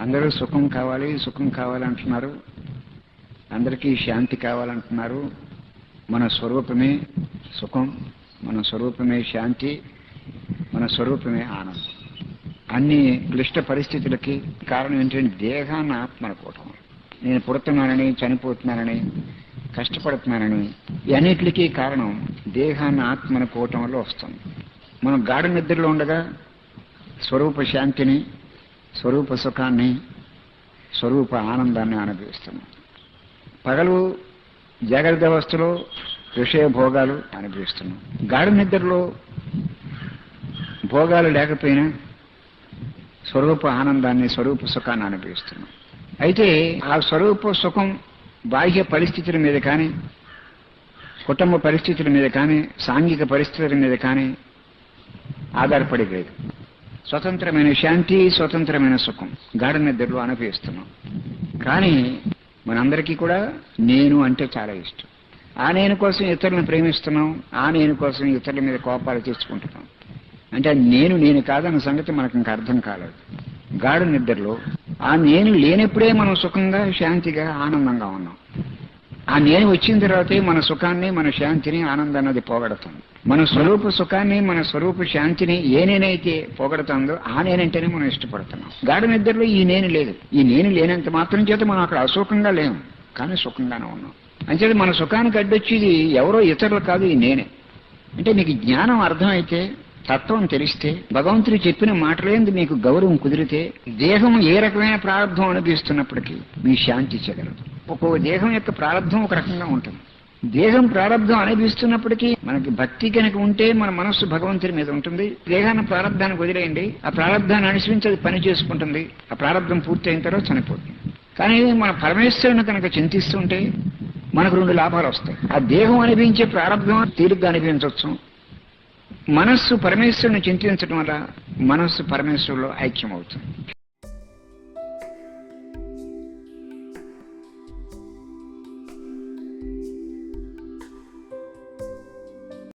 అందరూ సుఖం కావాలి సుఖం కావాలంటున్నారు. అందరికీ శాంతి కావాలంటున్నారు. మన స్వరూపమే సుఖం మన స్వరూపమే శాంతి మన స్వరూపమే ఆనందం. అన్ని క్లిష్ట పరిస్థితులకి కారణం ఏంటంటే దేహాన్ని ఆత్మనుకోవటం. నేను పుడుతున్నానని చనిపోతున్నానని కష్టపడుతున్నానని ఈ అన్నిటికీ కారణం దేహాన్ని ఆత్మనుకోవటం వల్ల వస్తుంది. మనం గాఢ నిద్రలో ఉండగా స్వరూప శాంతిని స్వరూప సుఖాన్ని స్వరూప ఆనందాన్ని అనుభవిస్తున్నాం. పగలు జాగ్రత్త అవస్థలో విషయ భోగాలు అనుభవిస్తున్నాం. గాఢ నిద్రలో భోగాలు లేకపోయినా స్వరూప ఆనందాన్ని స్వరూప సుఖాన్ని అనుభవిస్తున్నాం. అయితే ఆ స్వరూప సుఖం బాహ్య పరిస్థితుల మీద కానీ కుటుంబ పరిస్థితుల మీద కానీ సాంఘిక పరిస్థితుల మీద కానీ ఆధారపడి లేదు. స్వతంత్రమైన శాంతి స్వతంత్రమైన సుఖం. గాఢ నిద్రలో అనుభవిస్తున్నాం కానీ మనందరికీ కూడా నేను అంటే చాలా ఇష్టం. ఆ నేను కోసం ఇతరులను ప్రేమిస్తున్నాం ఆ నేను కోసం ఇతరుల మీద కోపాలు తెచ్చుకుంటున్నాం అంటే నేను నేను కాదన్న సంగతి మనకు ఇంకా అర్థం కాలేదు. గాఢ నిద్రలో ఆ నేను లేనప్పుడే మనం సుఖంగా శాంతిగా ఆనందంగా ఉన్నాం. ఆ నేను వచ్చిన తర్వాతే మన సుఖాన్ని మన శాంతిని ఆనందాన్ని అది పోగొడుతుంది మన స్వరూప సుఖాన్ని మన స్వరూప శాంతిని ఏ నేనైతే పోగొడుతుందో ఆ నేనంటేనే మనం ఇష్టపడుతున్నాం. గాఢ నిద్రలో ఈ నేను లేదు. ఈ నేను లేనంత మాత్రం చేత మనం అక్కడ అసుఖంగా లేము కానీ సుఖంగానే ఉన్నాం. అంచేది మన సుఖానికి అడ్డొచ్చేది ఎవరో ఇతరులు కాదు ఈ నేనే. అంటే నీకు జ్ఞానం అర్థమైతే తత్వం తెలిస్తే భగవంతుడు చెప్పిన మాటలేందు మీకు గౌరవం కుదిరితే దేహం ఏ రకమైన ప్రారంభం అనిపిస్తున్నప్పటికీ మీ శాంతి చెగలదు ఒక్కో దేహం యొక్క ప్రారంభం ఒక రకంగా ఉంటుంది. దేహం ప్రారంభం అనిపిస్తున్నప్పటికీ మనకి భక్తి కనుక ఉంటే మన మనస్సు భగవంతుడి మీద ఉంటుంది. దేహాన్ని ప్రారంభానికి వదిలేయండి. ఆ ప్రారంభాన్ని అనుసరించి అది పని చేసుకుంటుంది. ఆ ప్రారంభం పూర్తయిన తర్వాత చనిపోతుంది. కానీ మన పరమేశ్వరుని కనుక చింతిస్తుంటే మనకు రెండు లాభాలు వస్తాయి. ఆ దేహం అనిపించే ప్రారంభం తీరుగ్గా అనిపించవచ్చు మనస్సు పరమేశ్వరుని చింతించడం వల్ల మనస్సు పరమేశ్వరులో ఐక్యం అవుతుంది